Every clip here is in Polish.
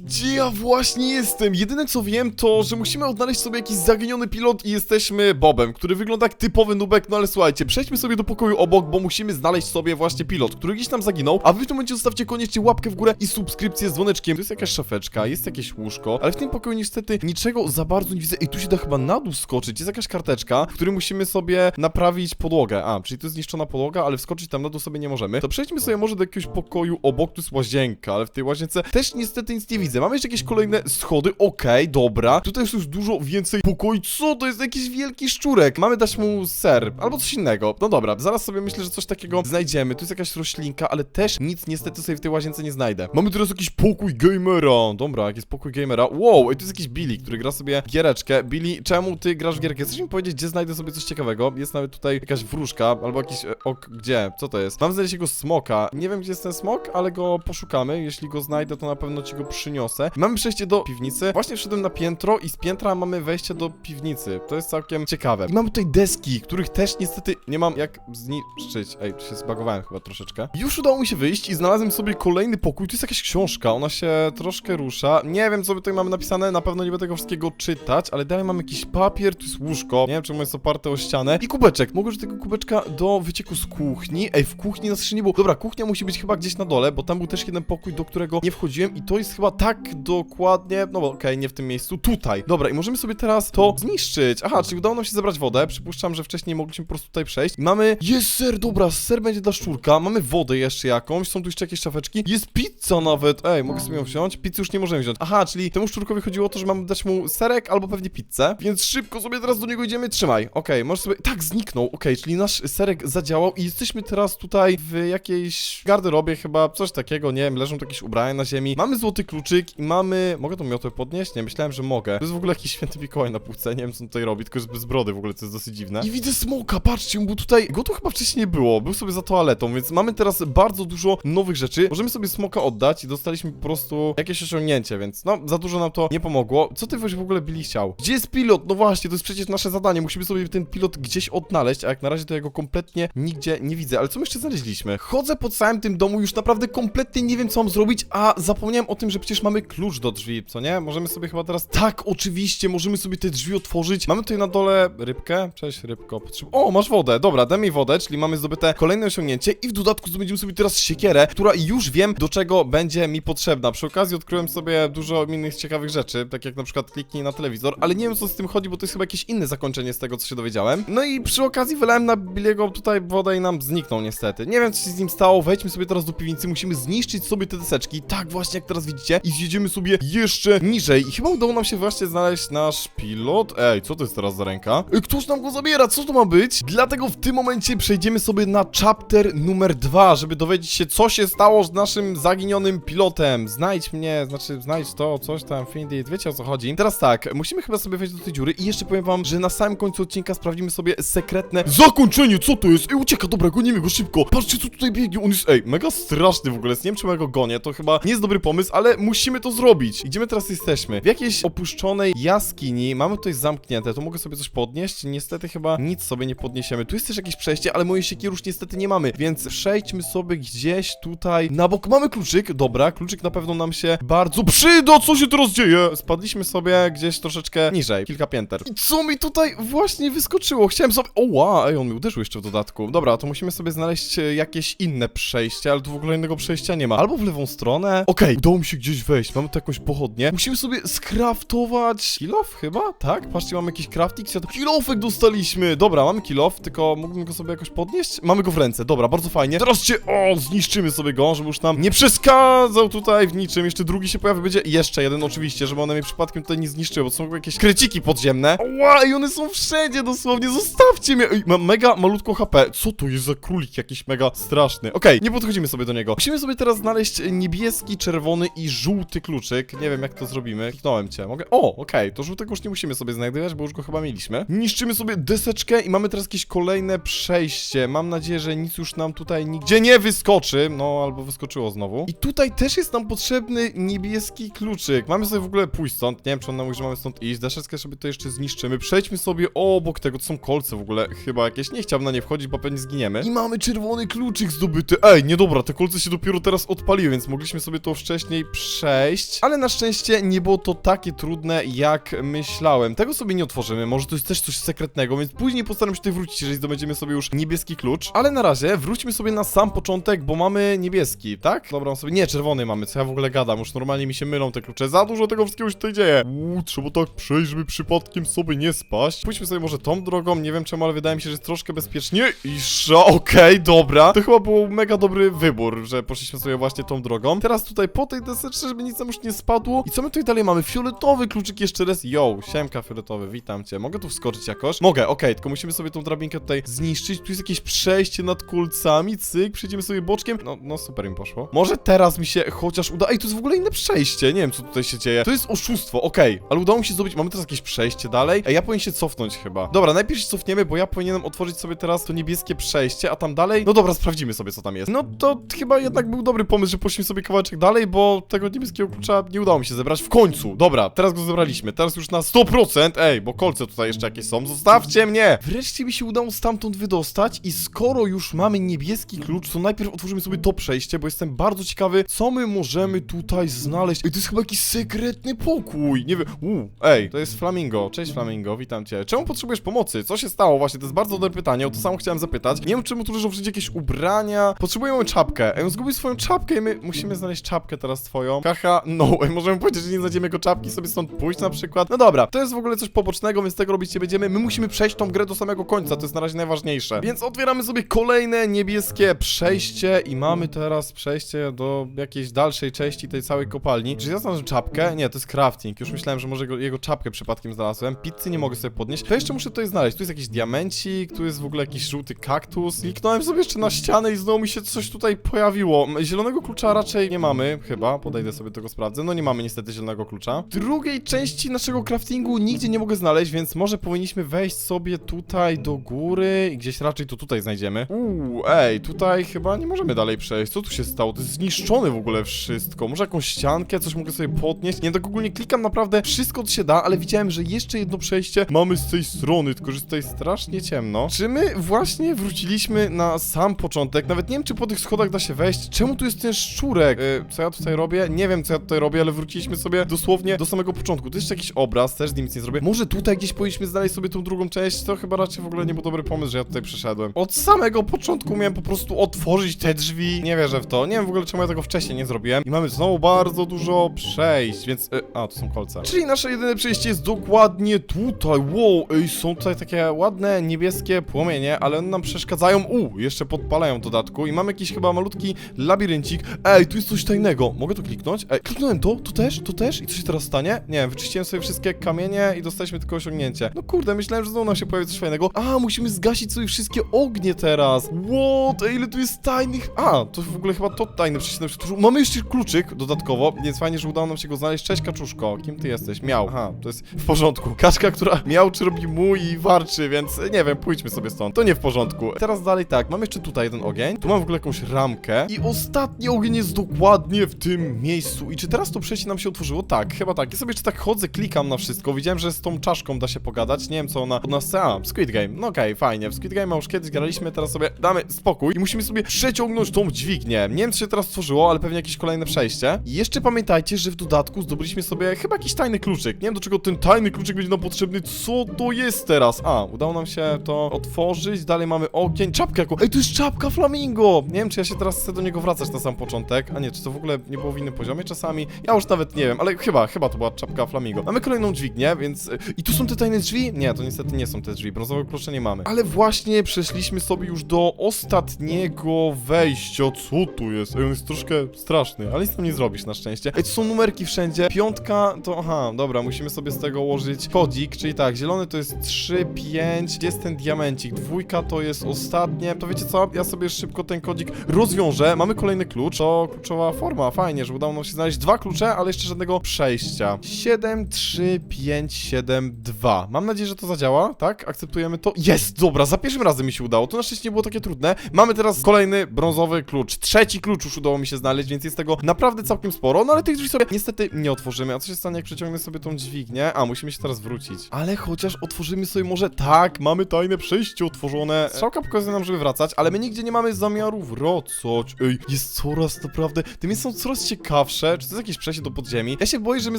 Gdzie ja właśnie jestem? Jedyne co wiem to, że musimy odnaleźć sobie jakiś zaginiony pilot i jesteśmy Bobem, który wygląda jak typowy nubek, no ale słuchajcie, przejdźmy sobie do pokoju obok, bo musimy znaleźć sobie właśnie pilot, który gdzieś tam zaginął, a wy w tym momencie zostawcie koniecznie łapkę w górę i subskrypcję z dzwoneczkiem. Tu jest jakaś szafeczka, jest jakieś łóżko, ale w tym pokoju niestety niczego za bardzo nie widzę. I tu się da chyba na dół skoczyć, jest jakaś karteczka, w której musimy sobie naprawić podłogę. A, czyli to jest zniszczona podłoga, ale wskoczyć tam na dół sobie nie możemy. To przejdźmy sobie może do jakiegoś pokoju obok, tu jest łazienka, ale w tej łazience też niestety nic nie widzę. Mamy jeszcze jakieś kolejne schody, okej, dobra. Tutaj jest już dużo więcej pokoi. Co to jest jakiś wielki szczurek? Mamy dać mu ser, albo coś innego. No dobra, zaraz sobie myślę, że coś takiego znajdziemy. Tu jest jakaś roślinka, ale też nic niestety sobie w tej łazience nie znajdę. Mamy teraz jakiś pokój gamera. Dobra, jak jest pokój gamera. Wow, i tu jest jakiś Billy, który gra sobie giereczkę. Billy, czemu ty grasz w gierkę? Chcesz mi powiedzieć, gdzie znajdę sobie coś ciekawego? Jest nawet tutaj jakaś wróżka, albo jakiś e, ok, gdzie? Co to jest? Mam znaleźć jego smoka. Nie wiem, gdzie jest ten smok, ale go poszukamy. Jeśli go znajdę, to na pewno ci go przyniosę. Mamy przejście do piwnicy. Właśnie wszedłem na piętro i z piętra mamy wejście do piwnicy. To jest całkiem ciekawe. I mamy tutaj deski, których też niestety nie mam jak zniszczyć. Ej, się zbagowałem chyba troszeczkę. Już udało mi się wyjść i znalazłem sobie kolejny pokój. Tu jest jakaś książka, ona się troszkę rusza. Nie wiem, co by tutaj mamy napisane, na pewno nie będę tego wszystkiego czytać, ale dalej mamy jakiś papier, tu jest łóżko. Nie wiem, czemu jest oparte o ścianę. I kubeczek. Mogę tego kubeczka do wycieku z kuchni. Ej, w kuchni na skrzyni było. Dobra, kuchnia musi być chyba gdzieś na dole, bo tam był też jeden pokój, do którego nie wchodziłem i to jest chyba tak dokładnie, no bo okej, nie w tym miejscu, tutaj. Dobra, i możemy sobie teraz to zniszczyć. Aha, czyli udało nam się zebrać wodę. Przypuszczam, że wcześniej mogliśmy po prostu tutaj przejść. Mamy, jest ser, dobra, ser będzie dla szczurka. Mamy wodę jeszcze jakąś, są tu jeszcze jakieś szafeczki. Jest pizza nawet. Ej, mogę sobie ją wziąć? Pizzy już nie możemy wziąć. Aha, czyli temu szczurkowi chodziło o to, że mamy dać mu serek albo pewnie pizzę. Więc szybko sobie teraz do niego idziemy. Trzymaj. Okej, możesz sobie... Tak, zniknął. Okej, czyli nasz serek zadziałał i jesteśmy teraz tutaj w jakiejś garderobie chyba, coś takiego, nie wiem, leżą tu jakieś ubrania na ziemi. Mamy złoty i mamy... Mogę tą miotłę podnieść? Nie, myślałem, że mogę. To jest w ogóle jakiś święty Mikołaj na półce, nie wiem co on tutaj robi, tylko jest bez brody w ogóle, to jest dosyć dziwne. I widzę smoka, patrzcie, bo tutaj... Go tu chyba wcześniej nie było, był sobie za toaletą, więc mamy teraz bardzo dużo nowych rzeczy. Możemy sobie smoka oddać i dostaliśmy po prostu jakieś osiągnięcie, więc no, za dużo nam to nie pomogło. Co ty w ogóle Billy chciał? Gdzie jest pilot? No właśnie, to jest przecież nasze zadanie, musimy sobie ten pilot gdzieś odnaleźć, a jak na razie to ja go kompletnie nigdzie nie widzę. Ale co my jeszcze znaleźliśmy? Chodzę po całym tym domu, już naprawdę kompletnie nie wiem, co mam zrobić, a zapomniałem o tym, że przecież mamy klucz do drzwi, co nie? Możemy sobie chyba teraz... Tak, oczywiście, możemy sobie te drzwi otworzyć. Mamy tutaj na dole rybkę. Cześć, rybko. Potrzeb... O, masz wodę. Dobra, daj mi wodę, czyli mamy zdobyte kolejne osiągnięcie i w dodatku zdobędziemy sobie teraz siekierę, która już wiem, do czego będzie mi potrzebna. Przy okazji odkryłem sobie dużo innych ciekawych rzeczy, tak jak na przykład kliknij na telewizor, ale nie wiem, co z tym chodzi, bo to jest chyba jakieś inne zakończenie z tego, co się dowiedziałem. No i przy okazji wylałem na Billiego tutaj wodę i nam zniknął niestety. Nie wiem, co się z nim stało. Wejdźmy sobie teraz do piwnicy, musimy zniszczyć sobie te deseczki, tak właśnie jak teraz widzicie, i zjedziemy sobie jeszcze niżej. I chyba udało nam się właśnie znaleźć nasz pilot. Ej, co to jest teraz za ręka? Ej, ktoś nam go zabiera, co to ma być? Dlatego w tym momencie przejdziemy sobie na chapter numer dwa, żeby dowiedzieć się, co się stało z naszym zaginionym pilotem. Znajdź mnie, znaczy znajdź to, coś tam, Findy, wiecie o co chodzi. Teraz tak, musimy chyba sobie wejść do tej dziury i jeszcze powiem wam, że na samym końcu odcinka sprawdzimy sobie sekretne zakończenie, co to jest? Ej, ucieka, dobra, gonimy go szybko. Patrzcie, co tutaj biegnie, on jest, ej, mega straszny w ogóle, nie wiem, czemu ja go gonię, to chyba nie jest dobry pomysł, ale musimy to zrobić. Idziemy teraz jesteśmy. W jakiejś opuszczonej jaskini, mamy tutaj zamknięte, tu mogę sobie coś podnieść, niestety chyba nic sobie nie podniesiemy. Tu jest też jakieś przejście, ale mojej siekiery już niestety nie mamy, więc przejdźmy sobie gdzieś tutaj na bok. Mamy kluczyk, dobra, kluczyk na pewno nam się bardzo przyda, co się teraz dzieje? Spadliśmy sobie gdzieś troszeczkę niżej, kilka pięter. I co mi tutaj właśnie wyskoczyło? Chciałem sobie... O, wow, ej, on mi uderzył jeszcze w dodatku. Dobra, to musimy sobie znaleźć e, jakieś inne przejście, ale tu w ogóle innego przejścia nie ma. Albo w lewą stronę. Okej, udało mi się gdzieś wejść, mamy tu jakąś pochodnię. Musimy sobie skraftować... Kilof chyba? Tak? Patrzcie, mamy jakiś crafting. Kilofek dostaliśmy! Dobra, mamy kilof, tylko mógłbym go sobie jakoś podnieść? Mamy go w ręce, dobra, bardzo fajnie. Teraz cię, o, zniszczymy sobie go, żeby już nam nie przeszkadzał tutaj w niczym. Jeszcze drugi się pojawi, będzie jeszcze jeden oczywiście, żeby one mnie przypadkiem tutaj nie zniszczyły, bo to są jakieś kreciki podziemne. Ła, i one są wszędzie dosłownie, zostawcie mnie! Mam mega malutko HP. Co to jest za królik jakiś mega straszny? Okej, nie podchodzimy sobie do niego. Musimy sobie teraz znaleźć niebieski, czerwony i żółty kluczyk. Nie wiem jak to zrobimy. Kliknąłem cię, mogę? O, okej, to żółtego już nie musimy sobie znajdować, bo już go chyba mieliśmy. Niszczymy sobie deseczkę i mamy teraz jakieś kolejne przejście. Mam nadzieję, że nic już nam tutaj nigdzie nie wyskoczy. No, albo wyskoczyło znowu. I tutaj też jest nam potrzebny niebieski kluczyk. Mamy sobie w ogóle pójść stąd. Nie wiem, czy on nam mówi, że mamy stąd iść. Deseczkę sobie to jeszcze zniszczymy. Przejdźmy sobie obok tego. To są kolce w ogóle chyba jakieś. Nie chciałbym na nie wchodzić, bo pewnie zginiemy. I mamy czerwony kluczyk zdobyty. Ej, niedobra, te kolce się dopiero teraz odpaliły, więc mogliśmy sobie to wcześniej przejść, ale na szczęście nie było to takie trudne, jak myślałem. Tego sobie nie otworzymy, może to jest też coś sekretnego, więc później postaram się tutaj wrócić, jeżeli zdobędziemy sobie już niebieski klucz. Ale na razie wróćmy sobie na sam początek, bo mamy niebieski, tak? Dobra, on sobie... Nie, czerwony mamy, co ja w ogóle gadam, już normalnie mi się mylą te klucze. Za dużo tego wszystkiego się tutaj dzieje. Uuu, trzeba tak przejść, żeby przypadkiem sobie nie spaść. Pójdźmy sobie może tą drogą, nie wiem czemu, ale wydaje mi się, że jest troszkę bezpiecznie. I sza, okej, dobra. To chyba był mega dobry wybór, że poszliśmy sobie właśnie tą drogą. Teraz tutaj po tej deseczce, żeby nic nam już nie spadło. I co my tutaj dalej mamy? Fioletowy kluczyk jeszcze raz. Yo, siemka fioletowy, witam cię. Mogę tu wskoczyć jakoś? Mogę, okej, tylko musimy sobie tą drabinkę tutaj zniszczyć. Tu jest jakieś przejście nad kulcami, cyk, przejdziemy sobie boczkiem. No, no super im poszło. Może teraz mi się chociaż uda... Ej, to jest w ogóle inne przejście, nie wiem co tutaj się dzieje. To jest oszustwo, okej, ale udało mi się zrobić... Mamy teraz jakieś przejście dalej. Ej, ja powinien się cofnąć chyba. Dobra, najpierw się cofniemy, bo ja powinienem otworzyć sobie teraz to niebieskie przejście, a tam dalej... No dobra, sprawdzimy sobie co tam jest. No to chyba jednak był dobry pomysł, że poszliśmy sobie kawałeczek dalej, bo tego niebieskiego klucza nie udało mi się zebrać w końcu. Dobra, teraz go zebraliśmy. Teraz już na 100%. Ej, bo kolce tutaj jeszcze jakieś są. Zostawcie mnie! Wreszcie mi się udało stamtąd wydostać i skoro już mamy niebieski klucz, to najpierw otworzymy sobie to przejście, bo jestem bardzo ciekawy, co my możemy tutaj znaleźć. Ej, to jest chyba jakiś sekretny pokój. Nie wiem. Uuu, ej, to jest Flamingo. Cześć Flamingo, witam cię. Czemu potrzebujesz pomocy? Co się stało? Właśnie, to jest bardzo dobre pytanie, o to samo chciałem zapytać. Nie wiem, czemu tu leżą wszędzie jakieś ubrania. Potrzebujemy czapkę. Ej, on zgubił swoją czapkę i my musimy znaleźć czapkę teraz twoją. Haha, no, ej, możemy powiedzieć, że nie znajdziemy jego czapki, sobie stąd pójść na przykład. No dobra, to jest w ogóle coś pobocznego, więc tego robić nie będziemy. My musimy przejść tą grę do samego końca, to jest na razie najważniejsze. Więc otwieramy sobie kolejne niebieskie przejście i mamy teraz przejście do jakiejś dalszej części tej całej kopalni. Czy ja znalazłem czapkę? Nie, to jest crafting. Już myślałem, że może jego, jego czapkę przypadkiem znalazłem. Pizzy nie mogę sobie podnieść. To jeszcze muszę tutaj znaleźć. Tu jest jakiś diamencik, tu jest w ogóle jakiś żółty kaktus. Kliknąłem sobie jeszcze na ścianę i znowu mi się coś tutaj pojawiło. Zielonego klucza raczej nie mamy, chyba. Podejdę sobie tego sprawdzę. No nie mamy niestety zielonego klucza. Drugiej części naszego craftingu nigdzie nie mogę znaleźć, więc może powinniśmy wejść sobie tutaj do góry i gdzieś raczej to tutaj znajdziemy. Uuu, ej, tutaj chyba nie możemy dalej przejść. Co tu się stało? To jest zniszczone w ogóle wszystko. Może jakąś ściankę, coś mogę sobie podnieść? Nie, tak ogólnie klikam naprawdę wszystko, co się da, ale widziałem, że jeszcze jedno przejście mamy z tej strony, tylko że jest tutaj strasznie ciemno. Czy my właśnie wróciliśmy na sam początek? Nawet nie wiem, czy po tych schodach da się wejść. Czemu tu jest ten szczurek? Yy, co ja tutaj robię? Nie wiem, co ja tutaj robię, ale wróciliśmy sobie dosłownie do samego początku. To jest jakiś obraz, też nic nie zrobię. Może tutaj gdzieś powinniśmy znaleźć sobie tą drugą część? To chyba raczej w ogóle nie był dobry pomysł, że ja tutaj przyszedłem. Od samego początku miałem po prostu otworzyć te drzwi. Nie wierzę w to. Nie wiem w ogóle, czemu ja tego wcześniej nie zrobiłem. I mamy znowu bardzo dużo przejść, więc... Yy, a, to są kolce. Czyli nasze jedyne przejście jest dokładnie tutaj. Wow, ej, są tutaj takie ładne niebieskie płomienie, ale one nam przeszkadzają. U, jeszcze podpalają dodatku. I mamy jakiś chyba malutki labiryncik. Ej, tu jest coś tajnego. Mogę tu kliknąć? Ej, kliknąłem to, tu też, tu też. I co się teraz stanie? Nie wyczyściłem sobie wszystkie kamienie i dostaliśmy tylko osiągnięcie. No kurde, myślałem, że znowu nam się pojawi coś fajnego. A, musimy zgasić sobie wszystkie ognie teraz. What? Ej, ile tu jest tajnych... A, to w ogóle chyba to się otworzyło. Mamy jeszcze kluczyk dodatkowo, więc fajnie, że udało nam się go znaleźć. Cześć, kaczuszko. Kim ty jesteś? Miał. Aha, to jest w porządku. Kaczka, która miał, czy robi mu i warczy, więc nie wiem, pójdźmy sobie stąd. To nie w porządku. Teraz dalej tak, mamy jeszcze tutaj jeden ogień. Tu mam w ogóle jakąś ramkę. I ostatni ogień jest dokładnie w tym miejscu. I czy teraz to przejście nam się otworzyło? Tak, chyba tak. Ja sobie jeszcze tak chodzę, klikam na wszystko. Widziałem, że z tą czaszką da się pogadać. Nie wiem, co ona od nas chce. A, Squid Game. No okej, fajnie. W Squid Game już kiedyś graliśmy, teraz sobie damy spokój. I musimy sobie przeciągnąć tą dźwignię. Nie wiem, co się teraz tworzyło, ale pewnie jakieś kolejne przejście. I jeszcze pamiętajcie, że w dodatku zdobyliśmy sobie chyba jakiś tajny kluczyk. Nie wiem, do czego ten tajny kluczyk będzie nam potrzebny. Co to jest teraz? A, udało nam się to otworzyć. Dalej mamy ogień. Czapkę jaką. Ej, to jest czapka flamingo! Nie wiem, czy ja się teraz chcę do niego wracać na sam początek. A nie, czy to w ogóle nie było w innym poziomie czasami? Ja już nawet nie wiem, ale chyba, chyba to była czapka flamingo. Mamy kolejną dźwignię, więc... I tu są te tajne drzwi? Nie, to niestety nie są te drzwi. Brązowe klucze nie mamy. Ale właśnie przeszliśmy sobie już do ostatniego wejścia. Co tu jest? Ej, on jest troszkę straszny, ale nic tam nie zrobisz na szczęście. Ej, tu są numerki wszędzie. Piątka to... Aha, dobra, musimy sobie z tego ułożyć kodzik, czyli tak, zielony to jest 3, 5, gdzie jest ten diamencik? Dwójka to jest ostatnie. To wiecie co? Ja sobie szybko ten kodzik rozwiążę. Mamy kolejny klucz. To kluczowa forma. Fajnie, że udało nam się znaleźć dwa klucze, ale jeszcze żadnego przejścia. 7, 3, 5, 7, 2. Mam nadzieję, że to zadziała, tak? Akceptujemy to. Jest! Dobra, za pierwszym razem mi się udało. To na szczęście nie było takie trudne. Mamy teraz kolejny brązowy klucz. Trzeci klucz już udało mi się znaleźć, więc jest tego naprawdę całkiem sporo. No ale tych drzwi sobie niestety nie otworzymy. A co się stanie, jak przeciągnę sobie tą dźwignię? A, musimy się teraz wrócić. Ale chociaż otworzymy sobie może... Tak, mamy tajne przejście otworzone. Strzałka pokazuje nam, żeby wracać, ale my nigdzie nie mamy zamiaru wracać. Ej, jest coraz naprawdę... Te miejsca są coraz ciekawsze. Zawsze, czy to jest jakieś przejście do podziemi. Ja się boję, że my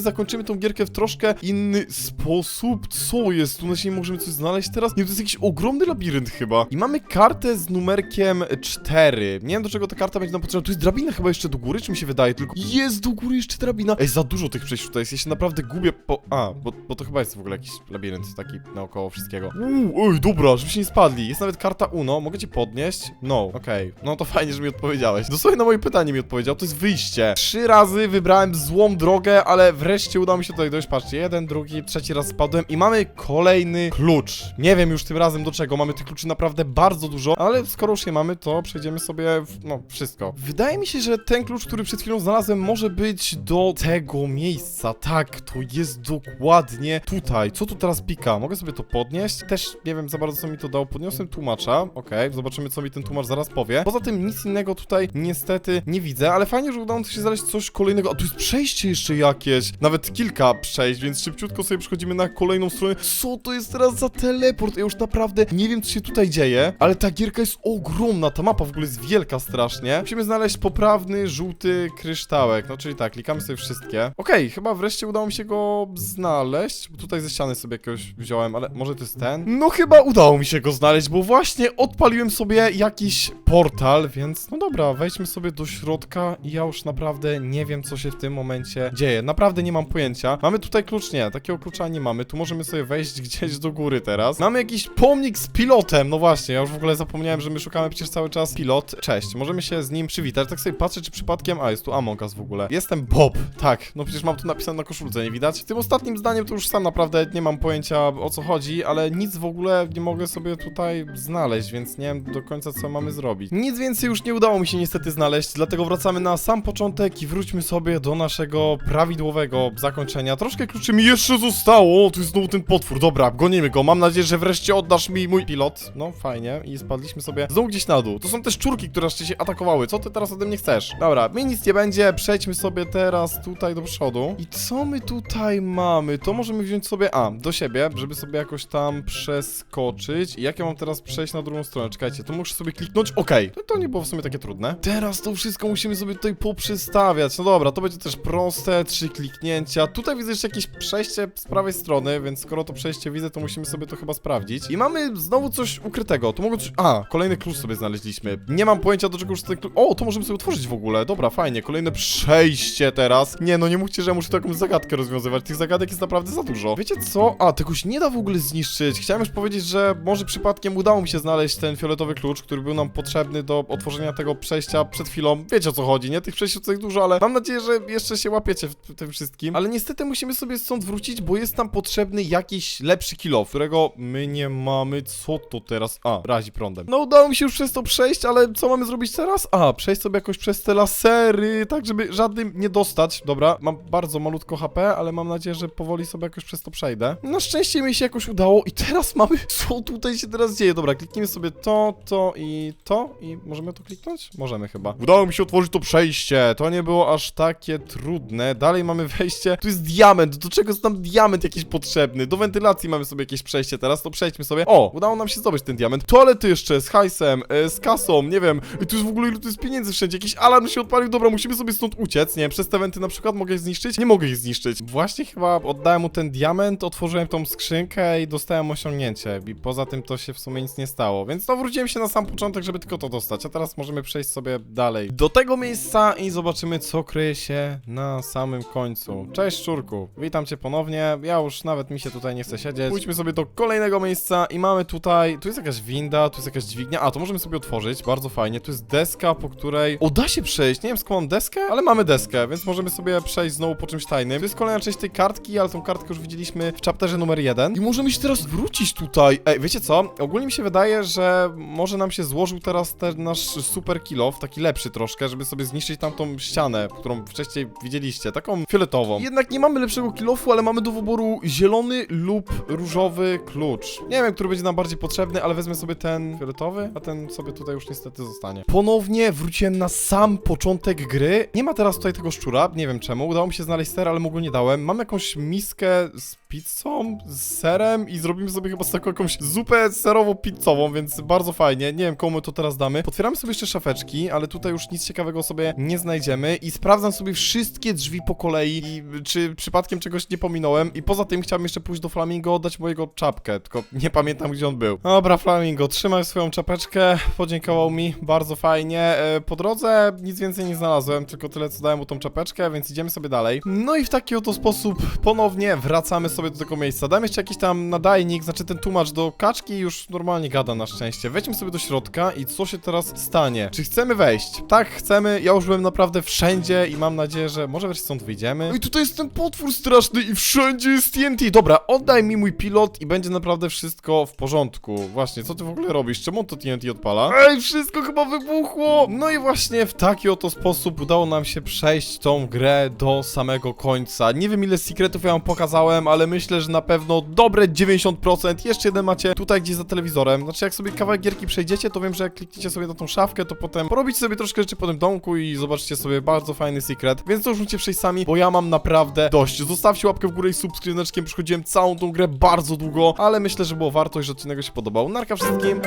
zakończymy tą gierkę w troszkę inny sposób. Co jest? Tu na się nie możemy coś znaleźć teraz? Nie, to jest jakiś ogromny labirynt chyba. I mamy kartę z numerkiem 4. Nie wiem, do czego ta karta będzie nam potrzebna. Tu jest drabina chyba jeszcze do góry, czy mi się wydaje? Tylko jest do góry jeszcze drabina. Ej, za dużo tych przejść tutaj jest. Ja się naprawdę gubię po... A, bo, bo to chyba jest w ogóle jakiś labirynt taki naokoło wszystkiego. Uuu, ej, dobra, żebyście nie spadli. Jest nawet karta UNO. Mogę cię podnieść? No, okej. No to fajnie, że mi odpowiedziałeś. Dosłownie na moje pytanie mi odpowiedział. To jest wyjście. Trzy razy wybrałem złą drogę, ale wreszcie udało mi się tutaj dojść. Patrzcie, jeden, drugi, trzeci raz spadłem i mamy kolejny klucz. Nie wiem już tym razem do czego. Mamy tych kluczy naprawdę bardzo dużo, ale skoro już je mamy, to przejdziemy sobie w, no, wszystko. Wydaje mi się, że ten klucz, który przed chwilą znalazłem, może być do tego miejsca. Tak, to jest dokładnie tutaj. Co tu teraz pika? Mogę sobie to podnieść? Też nie wiem za bardzo, co mi to dało. Podniosłem tłumacza. Okej, zobaczymy, co mi ten tłumacz zaraz powie. Poza tym nic innego tutaj niestety nie widzę, ale fajnie, że udało mi się znaleźć coś kolejnego. A tu jest przejście jeszcze jakieś. Nawet kilka przejść, więc szybciutko sobie przechodzimy na kolejną stronę. Co to jest teraz za teleport? Ja już naprawdę nie wiem, co się tutaj dzieje, ale ta gierka jest ogromna. Ta mapa w ogóle jest wielka strasznie. Musimy znaleźć poprawny, żółty kryształek. No, czyli tak, klikamy sobie wszystkie. Okej, chyba wreszcie udało mi się go znaleźć, bo tutaj ze ściany sobie jakiegoś wziąłem, ale może to jest ten? No chyba udało mi się go znaleźć, bo właśnie odpaliłem sobie jakiś portal, więc no dobra, wejdźmy sobie do środka i ja już naprawdę nie wiem, co się w tym momencie dzieje. Naprawdę nie mam pojęcia. Mamy tutaj klucz? Nie, takiego klucza nie mamy. Tu możemy sobie wejść gdzieś do góry teraz. Mamy jakiś pomnik z pilotem, no właśnie, ja już w ogóle zapomniałem, że my szukamy przecież cały czas pilot. Cześć, możemy się z nim przywitać. Tak sobie patrzę, czy przypadkiem... A, jest tu Among Us w ogóle. Jestem Bob, tak, no przecież mam tu napisane na koszulce, nie widać? Tym ostatnim zdaniem to już sam naprawdę nie mam pojęcia o co chodzi, ale nic w ogóle nie mogę sobie tutaj znaleźć, więc nie wiem do końca co mamy zrobić. Nic więcej już nie udało mi się niestety znaleźć, dlatego wracamy na sam początek i wróćmy sobie do naszego prawidłowego zakończenia. Troszkę kluczy mi jeszcze zostało, tu jest znowu ten potwór, dobra, gonimy go, mam nadzieję, że wreszcie oddasz mi mój pilot. No, fajnie, i spadliśmy sobie znowu gdzieś na dół. To są te szczurki, które jeszcze się atakowały, co ty teraz ode mnie chcesz? Dobra, mi nic nie będzie, przejdźmy sobie teraz tutaj do przodu. I co my tutaj mamy? To możemy wziąć sobie, a, do siebie, żeby sobie jakoś tam przeskoczyć. I jak ja mam teraz przejść na drugą stronę? Czekajcie, to muszę sobie kliknąć, okej. To, to nie było w sumie takie trudne. Teraz to wszystko musimy sobie tutaj poprzestawiać. No dobra, to będzie też proste, trzy kliknięcia. Tutaj widzę jeszcze jakieś przejście z prawej strony, więc skoro to przejście widzę, to musimy sobie to chyba sprawdzić. I mamy znowu coś ukrytego. Tu mogę coś... A, kolejny klucz sobie znaleźliśmy. Nie mam pojęcia, do czego już ten klucz... O, to możemy sobie otworzyć w ogóle. Dobra, fajnie. Kolejne przejście teraz. Nie, no nie mówcie, że muszę tu jakąś zagadkę rozwiązywać. Tych zagadek jest naprawdę za dużo. Wiecie co? A, tego się nie da w ogóle zniszczyć. Chciałem już powiedzieć, że może przypadkiem udało mi się znaleźć ten fioletowy klucz, który był nam potrzebny do otworzenia tego przejścia przed chwilą. Wiecie o co chodzi, nie? Tych przejść tutaj dużo, ale mam nadzieję, że jeszcze się łapiecie w tym wszystkim. Ale niestety musimy sobie stąd wrócić, bo jest tam potrzebny jakiś lepszy kill którego my nie mamy. Co to teraz? A, razi prądem. No udało mi się już przez to przejść, ale co mamy zrobić teraz? A, przejść sobie jakoś przez te lasery, tak żeby żadnym nie dostać. Dobra, mam bardzo malutko HP, ale mam nadzieję, że powoli sobie jakoś przez to przejdę. Na szczęście mi się jakoś udało i teraz mamy... Co tutaj się teraz dzieje? Dobra, kliknijmy sobie to, to i to i możemy to kliknąć? Możemy chyba. Udało mi się otworzyć to przejście. To nie było aż takie trudne. Dalej mamy wejście. Tu jest diament. Do czego jest nam diament jakiś potrzebny? Do wentylacji mamy sobie jakieś przejście teraz, to przejdźmy sobie. O, udało nam się zdobyć ten diament. Toalety jeszcze z hajsem, e, z kasą, nie wiem. I tu jest w ogóle ilu tu jest pieniędzy wszędzie. Jakiś alarm się odpalił. Dobra, musimy sobie stąd uciec. Nie wiem, przez te wenty na przykład mogę je zniszczyć? Nie mogę ich zniszczyć. Właśnie chyba oddałem mu ten diament, otworzyłem tą skrzynkę i dostałem osiągnięcie. I poza tym to się w sumie nic nie stało. Więc no wróciłem się na sam początek, żeby tylko to dostać. A teraz możemy przejść sobie dalej do tego miejsca i zobaczymy, co kryje się na samym końcu. Cześć, szczurku. Witam cię ponownie. Ja już nawet mi się tutaj nie chce siedzieć. Pójdźmy sobie do kolejnego miejsca i mamy tutaj... Tu jest jakaś winda, tu jest jakaś dźwignia. A, to możemy sobie otworzyć. Bardzo fajnie. Tu jest deska, po której... O, da się przejść. Nie wiem, skąd mam deskę, ale mamy deskę, więc możemy sobie przejść znowu po czymś tajnym. To jest kolejna część tej kartki, ale tą kartkę już widzieliśmy w chapterze numer jeden. I możemy się teraz wrócić tutaj. Ej, wiecie co? Ogólnie mi się wydaje, że może nam się złożył teraz ten nasz super kill off, taki lepszy troszkę, żeby sobie zniszczyć tamtą ścianę, którą wcześniej widzieliście, taką fioletową. Jednak nie mamy lepszego kill offu, ale mamy do wyboru zielony lub różowy klucz. Nie wiem, który będzie nam bardziej potrzebny, ale wezmę sobie ten fioletowy, a ten sobie tutaj już niestety zostanie. Ponownie wróciłem na sam początek gry. Nie ma teraz tutaj tego szczura, nie wiem czemu. Udało mi się znaleźć ser, ale mu go nie dałem. Mam jakąś miskę z pizzą, z serem i zrobimy sobie chyba z taką jakąś zupę serowo-pizzową, więc bardzo fajnie. Nie wiem, komu to teraz damy. Potwieramy sobie jeszcze szafeczki, ale tutaj już nic ciekawego sobie nie znajdziemy i sprawdzam sobie wszystkie drzwi po kolei i czy przypadkiem czegoś nie pominąłem i poza tym chciałbym jeszcze pójść do Flamingo, oddać mojego czapkę, tylko nie pamiętam gdzie on był. Dobra, Flamingo, trzymaj swoją czapeczkę, podziękował mi, bardzo fajnie. E, Po drodze nic więcej nie znalazłem, tylko tyle co dałem mu tą czapeczkę, więc idziemy sobie dalej. No i w taki oto sposób ponownie wracamy sobie do tego miejsca. Dam jeszcze jakiś tam nadajnik, znaczy ten tłumacz do kaczki już normalnie gada na szczęście. Wejdźmy sobie do środka i co się teraz stanie? Czy chcemy wejść? Tak, chcemy. Ja już byłem naprawdę wszędzie i mam nadzieję, że może wreszcie stąd wyjdziemy. I tutaj jest ten potwór straszny i wszędzie jest TNT. Dobra, oddaj mi mój pilot i będzie naprawdę wszystko w porządku. Właśnie, co ty w ogóle robisz? Czemu on to TNT odpala? Ej, wszystko chyba wybuchło! No i właśnie w taki oto sposób udało nam się przejść tą grę do samego końca. Nie wiem ile secretów ja wam pokazałem, ale myślę, że na pewno dobre 90%. Jeszcze jeden macie tutaj gdzieś za telewizorem. Znaczy jak sobie kawałek gierki przejdziecie, to wiem, że jak klikniecie sobie na tą szafkę, to potem porobicie sobie troszkę rzeczy po tym domku i zobaczycie sobie bardzo fajny secret. Więc to już musicie przejść sami, bo ja mam naprawdę dość. Zostawcie łapkę w górę i subskrypcję. Przychodziłem całą tą grę bardzo długo, ale myślę, że było warto i że odcinek się podobał. Narka wszystkim.